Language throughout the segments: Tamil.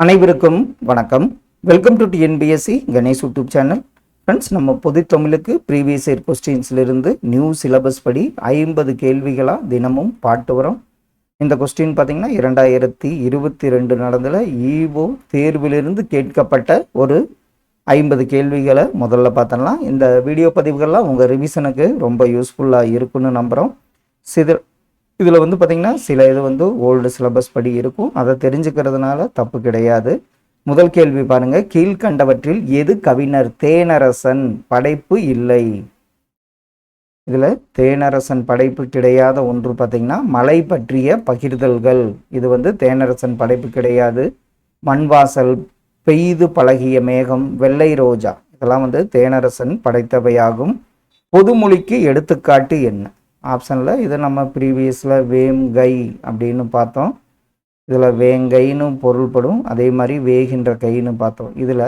அனைவருக்கும் வணக்கம். Welcome to TNPSC Ganesh YouTube channel friends நம்ம பொது தமிழுக்கு ப்ரீவியஸ் இயர் கொஸ்டின்ஸ்லேருந்து நியூ சிலபஸ் படி ஐம்பது கேள்விகளாக தினமும் பாட்டு வரும். இந்த கொஸ்டின் பார்த்தீங்கன்னா இரண்டாயிரத்தி இருபத்தி ரெண்டு நடந்தில் ஈவோ தேர்விலிருந்து கேட்கப்பட்ட ஒரு ஐம்பது கேள்விகளை முதல்ல பார்த்தலாம் இந்த வீடியோ பதிவுகள்லாம் உங்கள் ரிவிஷனுக்கு ரொம்ப யூஸ்ஃபுல்லாக இருக்குன்னு நம்புகிறோம் சித இதில் வந்து பார்த்திங்கன்னா சில இது வந்து ஓல்டு சிலபஸ் படி இருக்கும். அதை தெரிஞ்சுக்கிறதுனால தப்பு கிடையாது. முதல் கேள்வி பாருங்கள் கீழ்கண்டவற்றில் எது கவிஞர் தேனரசன் படைப்பு இல்லை? இதில் தேனரசன் படைப்பு கிடையாத ஒன்று பார்த்திங்கன்னா மலை பற்றிய பகிர்தல்கள். இது வந்து தேனரசன் படைப்பு கிடையாது. மண்வாசல் பெய்து பழகிய மேகம் வெள்ளை ரோஜா. இதெல்லாம் வந்து தேனரசன் படைத்தவையாகும். பொதுமொழிக்கு எடுத்துக்காட்டு என்ன? ஆப்ஷனில் இதை நம்ம ப்ரீவியஸில் வேங்கை அப்படின்னு பார்த்தோம். இதில் வேங்கைன்னு பொருள்படும். அதே மாதிரி வேகின்ற கைன்னு பார்த்தோம். இதில்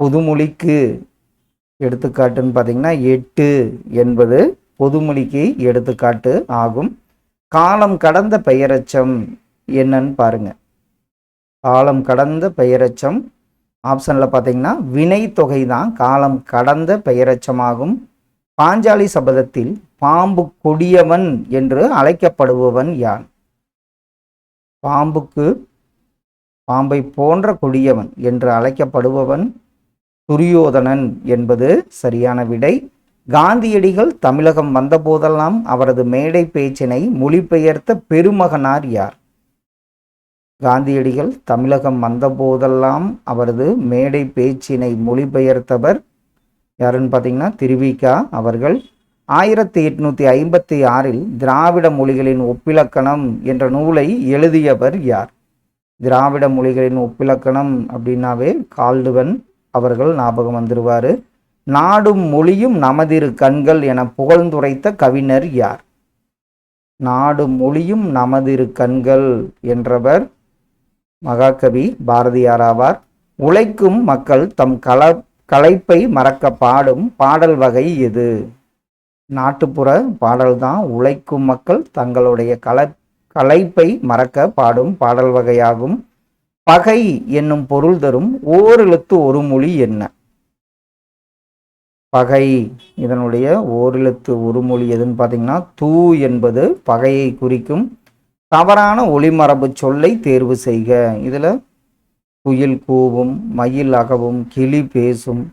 பொதுமொழிக்கு எடுத்துக்காட்டுன்னு பார்த்தீங்கன்னா எட்டு என்பது பொதுமொழிக்கு எடுத்துக்காட்டு ஆகும். காலம் கடந்த பெயரச்சம் என்னன்னு பாருங்கள் காலம் கடந்த பெயரச்சம். ஆப்ஷனில் பார்த்தீங்கன்னா வினை தொகை தான் காலம் கடந்த பெயரச்சமாகும். பாஞ்சாலி சபதத்தில் பாம்பு கொடியவன் என்று அழைக்கப்படுபவன் யான்? பாம்புக்கு பாம்பை போன்ற கொடியவன் என்று அழைக்கப்படுபவன் துரியோதனன் என்பது சரியான விடை. காந்தியடிகள் தமிழகம் வந்தபோதெல்லாம் அவரது மேடை பேச்சினை மொழிபெயர்த்த பெருமகனார் யார்? காந்தியடிகள் தமிழகம் வந்தபோதெல்லாம் அவரது மேடை பேச்சினை மொழிபெயர்த்தவர் யாருன்னு பார்த்தீங்கன்னா திருவிகா அவர்கள். ஆயிரத்தி எட்நூற்றி ஐம்பத்தி ஆறில் திராவிட மொழிகளின் ஒப்பிலக்கணம் என்ற நூலை எழுதியவர் யார்? திராவிட மொழிகளின் ஒப்பிலக்கணம் அப்படின்னாவே கால்டுவன் அவர்கள் ஞாபகம் வந்துருவார். நாடும் மொழியும் நமதிரு கண்கள் என புகழ்ந்துரைத்த கவிஞர் யார்? நாடு மொழியும் நமதிரு கண்கள் என்றவர் மகாகவி பாரதியார் ஆவார். உழைக்கும் மக்கள் தம் கல களைப்பை மறக்க பாடும் பாடல் வகை எது? நாட்டுப்புற பாடல்தான் உழைக்கும் மக்கள் தங்களுடைய கல கலைப்பை மறக்க பாடும் பாடல் வகையாகும். பகை என்னும் பொருள் தரும் ஓரெழுத்து ஒரு மொழி என்ன? பகை இதனுடைய ஓரெழுத்து ஒரு மொழி எதுன்னு பார்த்தீங்கன்னா தூ என்பது பகையை குறிக்கும். தவறான ஒளிமரபு சொல்லை தேர்வு செய்க. இதில் குயில் கூவும் மயில் அகவும் கிளி பேசும்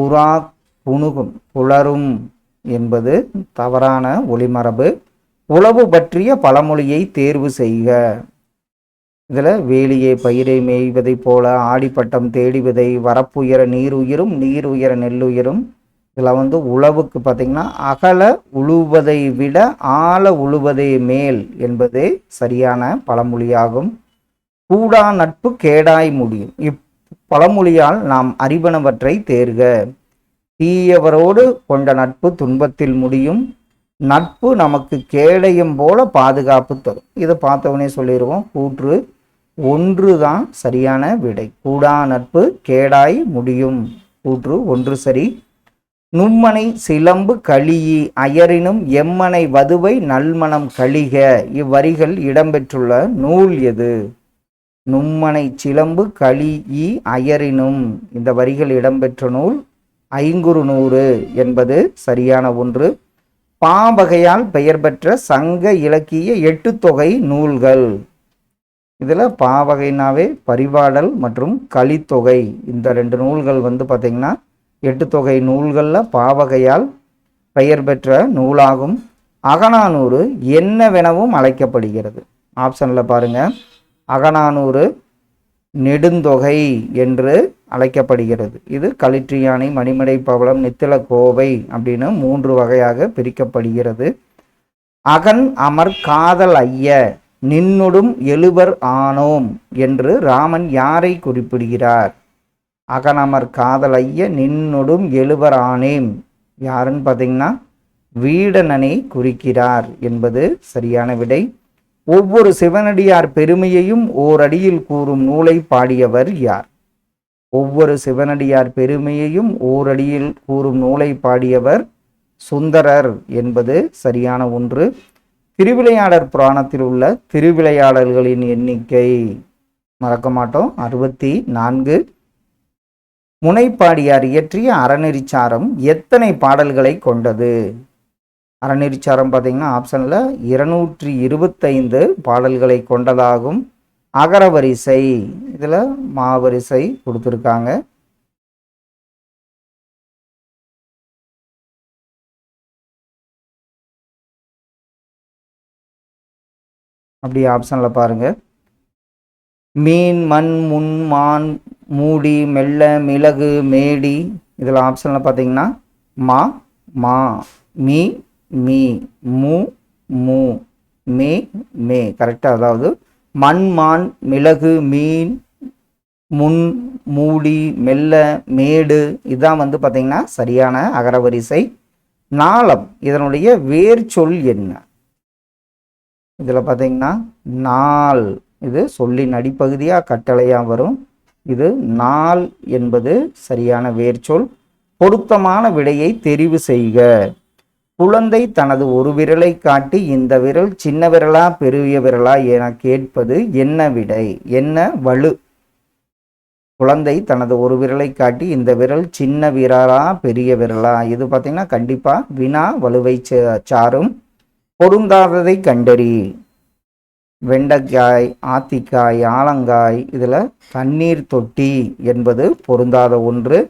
புறா புணுகும் புலரும் என்பது தவறான ஒளிமரபு. உளவு பற்றிய பழமொழியை தேர்வு செய்க. இதில் வேலியே பயிரை மேய்வதைப் போல ஆடிப்பட்டம் தேடிவதை வரப்புயர நீர் உயிரும் நீர் உயர நெல்லுயிரும். இதில் வந்து உழவுக்கு பார்த்திங்கன்னா அகல உழுவதை விட ஆழ உழுவதே மேல் என்பதே சரியான பழமொழியாகும். கூடா நட்பு கேடாய் முடியும். இப் பழமொழியால் நாம் அறிவனவற்றை தேர்க. தீயவரோடு கொண்ட நட்பு துன்பத்தில் முடியும். நட்பு நமக்கு கேடயம் போல பாதுகாப்பு தரும். இதை பார்த்தவொடனே சொல்லிடுவோம் கூற்று ஒன்று தான் சரியான விடை. கூடா நட்பு கேடாய் முடியும். கூற்று ஒன்று சரி. நும்மனை சிலம்பு கழியி அயரினும் எம்மனை வதுவை நல்மணம் கழிக. இவ்வரிகள் இடம்பெற்றுள்ள நூல் எது? நும்மனை சிலம்பு களியி அயரினும். இந்த வரிகள் இடம்பெற்ற நூல் ஐங்குறு நூறு என்பது சரியான ஒன்று. பாவகையால் பெயர் பெற்ற சங்க இலக்கிய எட்டு தொகை நூல்கள். இதில் பாவகைனாவே பரிபாடல் மற்றும் கலித்தொகை. இந்த ரெண்டு நூல்கள் வந்து பார்த்திங்கன்னா எட்டு தொகை நூல்களில் பாவகையால் பெயர் பெற்ற நூலாகும். அகநானூறு என்னவெனவும் அழைக்கப்படுகிறது. ஆப்ஷனில் பாருங்கள் அகநானூறு நெடுந்தொகை என்று அழைக்கப்படுகிறது. இது களிற்றியானை மணிமடை பவளம் நித்தில கோவை அப்படின்னு மூன்று வகையாக பிரிக்கப்படுகிறது. அகன் அமர் காதல் ஐய நின்னுடும் எழுவர் ஆனோம் என்று ராமன் யாரை குறிப்பிடுகிறார்? அகனமர் காதல் ஐய நின்னுடும் எழுவர் ஆனேம். யாருன்னு பார்த்தீங்கன்னா வீடனனை குறிக்கிறார் என்பது சரியான விடை. ஒவ்வொரு சிவனடியார் பெருமையையும் ஓரடியில் கூறும் நூலை பாடியவர் யார்? ஒவ்வொரு சிவனடியார் பெருமையையும் ஓரடியில் கூறும் நூலை பாடியவர் சுந்தரர் என்பது சரியான ஒன்று. திருவிளையாடற் புராணத்தில் உள்ள திருவிளையாடல்களின் எண்ணிக்கை மறக்க மாட்டோம். அறுபத்தி நான்கு. முனைப்பாடியார் இயற்றிய அறநெறிச்சாரம் எத்தனை பாடல்களை கொண்டது? அறநெறிச்சாரம் பார்த்தீங்கன்னா ஆப்ஷனில் இருநூற்றி இருபத்தைந்து பாடல்களை கொண்டதாகும். அகரவரிசை. இதில் மாவரிசை கொடுத்துருக்காங்க. அப்படி ஆப்ஷனில் பாருங்கள் மீன் மண் முன் மான் மூடி மெல்ல மிளகு மேடி. இதில் ஆப்ஷனில் பார்த்தீங்கன்னா மா மா மீ மீ மு மு மே மே. கரெக்டாக அதாவது மண் மான் மிளகு மீன் முன் மூடி மெல்ல மேடு இதான் வந்து பார்த்திங்கன்னா சரியான அகரவரிசை. நாளம் இதனுடைய வேர் சொல் என்ன? இதில் பார்த்தீங்கன்னா நாள் இது சொல்லின் அடிப்பகுதியாக கட்டளையாக வரும். இது நாள் என்பது சரியான வேர்ச்சொல் பொருத்தமான விடையை தெரிவு செய்க. குழந்தை தனது ஒரு விரலை காட்டி இந்த விரல் சின்ன விரலா பெரிய விரலா? என கேட்பது என்ன விடை? என்ன வலு? குழந்தை தனது ஒரு விரலை காட்டி இந்த விரல் சின்ன விரலா பெரிய விரலா? இது பார்த்தீங்கன்னா கண்டிப்பாக வினா வலுவை சாரும். பொருந்தாததை கண்டறி. வெண்டைக்காய் ஆத்திக்காய் ஆலங்காய் இதில் தண்ணீர் தொட்டி என்பது பொருந்தாத ஒன்று.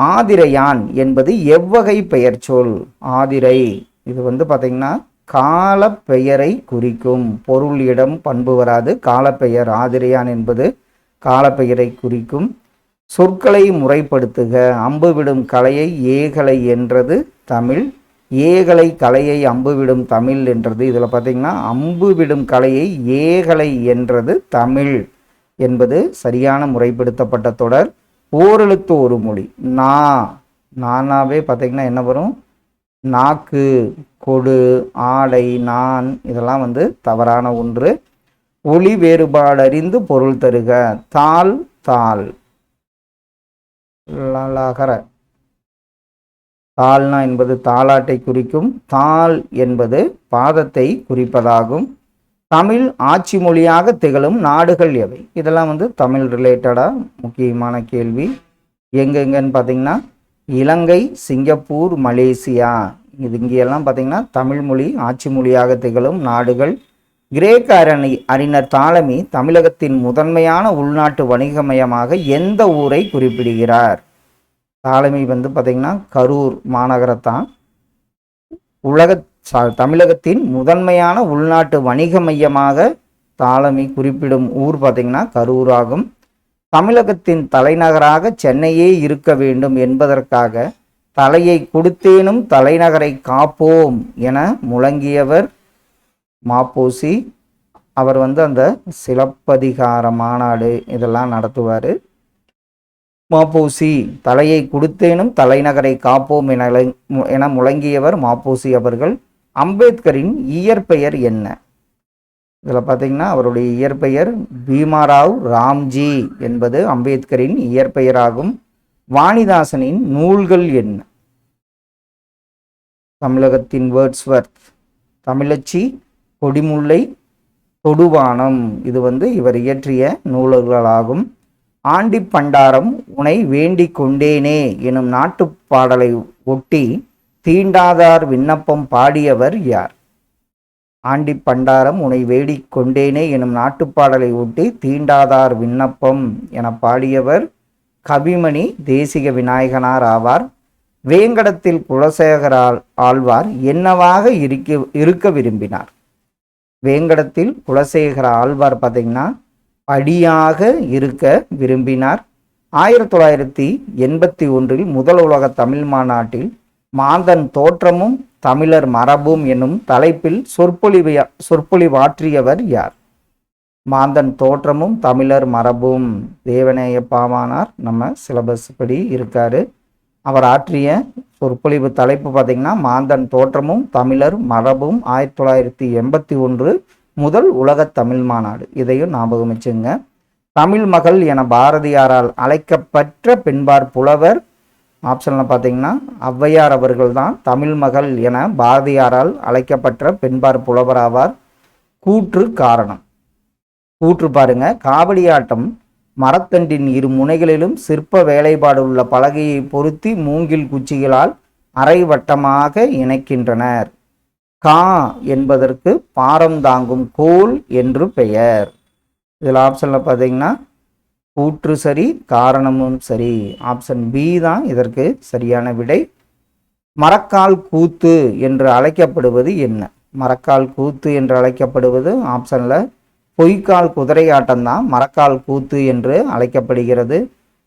ஆதிரையான் என்பது எவ்வகை பெயர் சொல்? ஆதிரை. இது வந்து பார்த்திங்கன்னா கால பெயரை குறிக்கும். பொருள் இடம் பண்பு வராது. காலப்பெயர் ஆதிரையான் என்பது காலப்பெயரை குறிக்கும். சொற்களை முறைப்படுத்துக. அம்பு விடும் கலையை ஏகலை என்றது தமிழ். ஏகலை கலையை அம்பு விடும் தமிழ் என்றது இதில் பார்த்தீங்கன்னா அம்பு விடும் கலையை ஏகலை என்றது தமிழ் என்பது சரியான முறைப்படுத்தப்பட்ட தொடர். ஓரெழுத்து ஒரு மொழி. நா நானாவே பார்த்தீங்கன்னா என்ன வரும்? நாக்கு கொடு ஆடை நான் இதெல்லாம் வந்து தவறான ஒன்று. ஒளி வேறுபாடறிந்து பொருள் தருக. தாள் தாள். லகர தாள்னா என்பது தாளாட்டை குறிக்கும். தாள் என்பது பாதத்தை குறிப்பதாகும். தமிழ் ஆட்சி மொழியாக திகழும் நாடுகள் எவை? இதெல்லாம் வந்து தமிழ் ரிலேட்டடாக முக்கியமான கேள்வி. எங்கெங்கன்னு பார்த்தீங்கன்னா இலங்கை சிங்கப்பூர் மலேசியா. இது இங்கேயெல்லாம் பார்த்தீங்கன்னா தமிழ் மொழி ஆட்சி மொழியாக திகழும் நாடுகள். கிரேக்க அரணி அறிஞர் தாலமி தமிழகத்தின் முதன்மையான உள்நாட்டு வணிகமயமாக எந்த ஊரை குறிப்பிடுகிறார்? தாலமி வந்து பார்த்திங்கன்னா கரூர் மாநகரத்தான். உலக தமிழகத்தின் முதன்மையான உள்நாட்டு வணிக மையமாக தாளமி குறிப்பிடும் ஊர் பார்த்திங்கன்னா கரூர் ஆகும். தமிழகத்தின் தலைநகராக சென்னையே இருக்க வேண்டும் என்பதற்காக தலையை கொடுத்தேனும் தலைநகரை காப்போம் என முழங்கியவர் மாப்போசி. அவர் வந்து அந்த சிலப்பதிகார மாநாடு இதெல்லாம் நடத்துவார். மாப்போசி தலையை கொடுத்தேனும் தலைநகரை காப்போம் என என முழங்கியவர் மாப்போசி அவர்கள். அம்பேத்கரின் இயற்பெயர் என்ன? இதில் பார்த்தீங்கன்னா அவருடைய இயற்பெயர் பீமாராவ் ராம்ஜி என்பது அம்பேத்கரின் இயற்பெயராகும். வாணிதாசனின் நூல்கள் என்ன? தமிழகத்தின் வேர்ட்ஸ்வர்த் தமிழச்சி கொடிமுல்லை தொடுவானம். இது வந்து இவர் இயற்றிய நூல்களாகும். ஆண்டி பண்டாரம் உனை வேண்டிக் கொண்டேனே எனும் நாட்டுப் பாடலை ஒட்டி தீண்டாதார் விண்ணப்பம் பாடியவர் யார்? ஆண்டி பண்டாரம் உனை வேடிக் கொண்டேனே எனும் நாட்டுப்பாடலை ஒட்டி தீண்டாதார் விண்ணப்பம் என பாடியவர் கவிமணி தேசிக விநாயகனார் ஆவார். வேங்கடத்தில் குலசேகரால் ஆழ்வார் என்னவாக இருக்க இருக்க விரும்பினார்? வேங்கடத்தில் குலசேகர ஆழ்வார் பார்த்தீங்கன்னா படியாக இருக்க விரும்பினார். ஆயிரத்தி தொள்ளாயிரத்தி எண்பத்தி ஒன்றில் முதல் உலக தமிழ் மாநாட்டில் மாந்தன் தோற்றமும் தமிழர் மரபும் என்னும் தலைப்பில் சொற்பொழிவு சொற்பொழிவாற்றியவர் யார்? மாந்தன் தோற்றமும் தமிழர் மரபும். தேவநேய பாவானார் நம்ம சிலபஸ் படி இருக்காரு. அவர் ஆற்றிய சொற்பொழிவு தலைப்பு பார்த்திங்கன்னா மாந்தன் தோற்றமும் தமிழர் மரபும் ஆயிரத்தி தொள்ளாயிரத்தி எண்பத்தி ஒன்று முதல் உலக தமிழ் மாநாடு. இதையும் ஞாபகம் வச்சுங்க. தமிழ் மகள் என பாரதியாரால் அழைக்கப்பட்ட பெண்பார் புலவர் ஆப்ஷனில் பார்த்தீங்கன்னா ஔவையார் அவர்கள் தான் தமிழ் மகள் என பாரதியாரால் அழைக்கப்பட்ட பெண்பார் புலவர் ஆவார். கூற்று காரணம். கூற்று பாருங்க. காவடியாட்டம் மரத்தண்டின் இரு முனைகளிலும் சிற்ப வேலைப்பாடு உள்ள பலகையை பொருத்தி மூங்கில் குச்சிகளால் அரைவட்டமாக இணைக்கின்றனர். கா என்பதற்கு பாரம் தாங்கும் கோல் என்று பெயர். இதில் ஆப்ஷனில் பார்த்தீங்கன்னா கூற்று சரி காரணமும் சரி. ஆப்ஷன் பி தான் இதற்கு சரியான விடை. மரக்கால் கூத்து என்று அழைக்கப்படுவது என்ன? மரக்கால் கூத்து என்று அழைக்கப்படுவது ஆப்ஷனில் பொய்க்கால் குதிரை தான். மரக்கால் கூத்து என்று அழைக்கப்படுகிறது.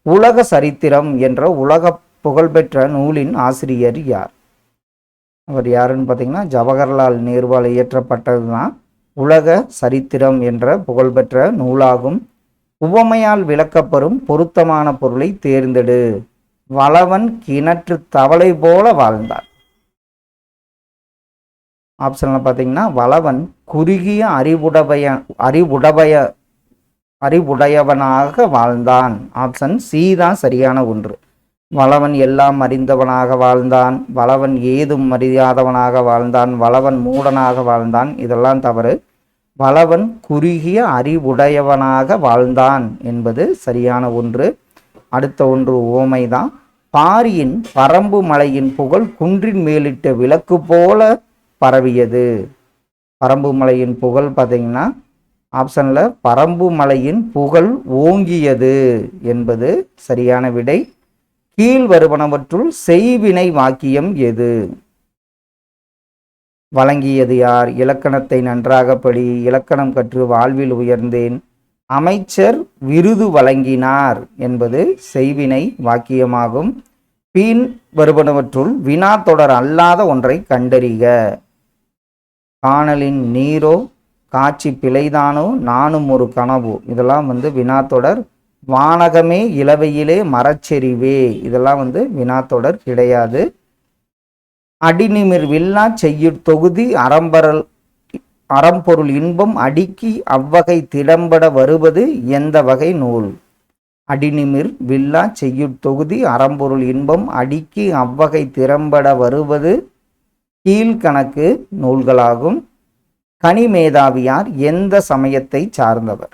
உலக சரித்திரம் என்ற உலக புகழ்பெற்ற நூலின் ஆசிரியர் யார்? அவர் யாருன்னு பார்த்தீங்கன்னா ஜவஹர்லால் நேருவால் இயற்றப்பட்டது தான் உலக சரித்திரம் என்ற புகழ்பெற்ற நூலாகும். உவமையால் விளக்கப்பெறும் பொருத்தமான பொருளை தேர்ந்தெடு. வளவன் கிணற்று தவளை போல வாழ்ந்தான் ஆப்ஷனில் பார்த்தீங்கன்னா வளவன் குறுகிய அறிவுடபய அறிவுடபய அறிவுடையவனாக வாழ்ந்தான். ஆப்ஷன் சி தான் சரியான ஒன்று. வளவன் எல்லாம் அறிந்தவனாக வாழ்ந்தான். வளவன் ஏதும் அறியாதவனாக வாழ்ந்தான். வளவன் மூடனாக வாழ்ந்தான். இதெல்லாம் தவறு. வளவன் குறுகிய அறிவுடையவனாக வாழ்ந்தான் என்பது சரியான ஒன்று. அடுத்த ஒன்று ஓமைதான். பாரியின் பரம்பு மலையின் புகழ் குன்றின் மேலிட்ட விளக்கு போல பரவியது. பரம்பு மலையின் புகழ் பார்த்தீங்கன்னா ஆப்ஷனில் பரம்பு மலையின் புகழ் ஓங்கியது என்பது சரியான விடை. கீழ் வருவனவற்றுள் செய்வினை வாக்கியம் எது? வழங்கியது யார்? இலக்கணத்தை நன்றாக படி இலக்கணம் கற்று வாழ்வில் உயர்ந்தேன். அமைச்சர் விருது வழங்கினார் என்பது செய்வினை வாக்கியமாகும். பின் வருபனவற்றுள் வினா தொடர் அல்லாத ஒன்றை கண்டறிக. காணலின் நீரோ காட்சி பிழைதானோ நானும் ஒரு கனவு. இதெல்லாம் வந்து வினா தொடர். வானகமே இளவையிலே மரச்செறிவே இதெல்லாம் வந்து வினா தொடர் கிடையாது. அடிநிமிர் வில்லா செய்யுட் தொகுதி அறம்பரல் அறம்பொருள் இன்பம் அடிக்கி அவ்வகை திடம்பட வருவது எந்த வகை நூல்? அடிநிமிர் வில்லா செய்யுட் தொகுதி அறம்பொருள் இன்பம் அடிக்கி அவ்வகை திறம்பட வருவது கீழ்கணக்கு நூல்களாகும். கனிமேதாவியார் எந்த சமயத்தை சார்ந்தவர்?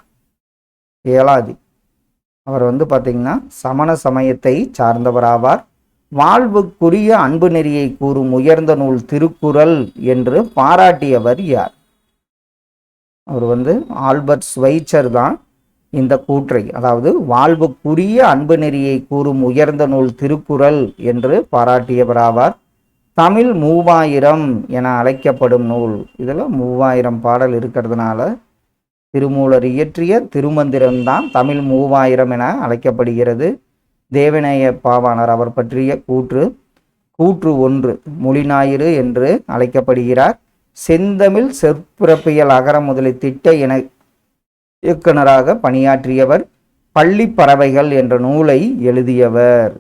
ஏலாதி அவர் வந்து பார்த்தீங்கன்னா சமண சமயத்தை சார்ந்தவராவார். வாழ்வுக்குரிய அன்பு நெறியை கூறும் உயர்ந்த நூல் திருக்குறள் என்று பாராட்டியவர் யார்? அவர் வந்து ஆல்பர்ட் ஸ்வைச்சர் தான் இந்த கூற்றை அதாவது வாழ்வுக்குரிய அன்பு நெறியை கூறும் உயர்ந்த நூல் திருக்குறள் என்று பாராட்டியவராவார். தமிழ் மூவாயிரம் என அழைக்கப்படும் நூல். இதில் மூவாயிரம் பாடல் இருக்கிறதுனால திருமூலர் இயற்றிய திருமந்திரம்தான் தமிழ் மூவாயிரம் என அழைக்கப்படுகிறது. தேவநேய பாவாணர் அவர் பற்றிய கூற்று கூற்று ஒன்று மொழிஞாயிறு என்று அழைக்கப்படுகிறார். செந்தமிழ் செற்பிறப்பியல் அகர முதலி திட்ட என இயக்குனராக பணியாற்றியவர் பள்ளி பறவைகள் என்ற நூலை எழுதியவர்.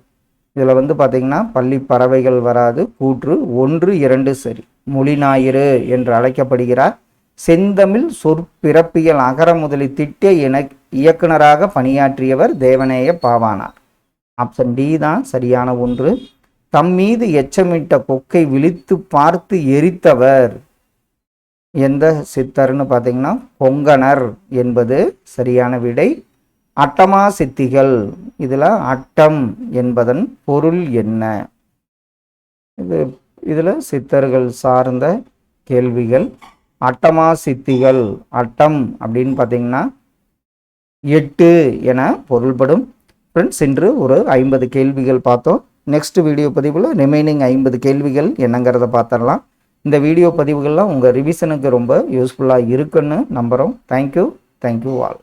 இதில் வந்து பார்த்தீங்கன்னா பள்ளி பறவைகள் வராது கூற்று ஒன்று இரண்டு சரி மொழிஞாயிறு என்று அழைக்கப்படுகிறார். செந்தமிழ் சொற்பிறப்பியல் அகர முதலி திட்ட என இயக்குனராக பணியாற்றியவர் தேவநேய பாவானார் ஆப்ஷன் டி தான் சரியான ஒன்று. தம் மீது எச்சமிட்ட கொக்கை விழித்து பார்த்து எரித்தவர். எந்த சித்தர்னு பார்த்தீங்கன்னா பொங்கனர் என்பது சரியான விடை. அட்டமா சித்திகள் இதில் அட்டம் என்பதன் பொருள் என்ன? இது இதில் சித்தர்கள் சார்ந்த கேள்விகள். அட்டமா சித்திகள் அட்டம் அப்படின்னு பார்த்தீங்கன்னா எட்டு என பொருள்படும். ஃப்ரெண்ட்ஸ் இன்று ஒரு ஐம்பது கேள்விகள் பார்த்தோம். நெக்ஸ்ட் வீடியோ பதிவில் ரிமைனிங் ஐம்பது கேள்விகள் என்னங்கிறத பார்த்துடலாம். இந்த வீடியோ பதிவுகள்லாம் உங்கள் ரிவிஷனுக்கு ரொம்ப யூஸ்ஃபுல்லாக இருக்குன்னு நம்புகிறோம் தேங்க்யூ தேங்க்யூ ஆல்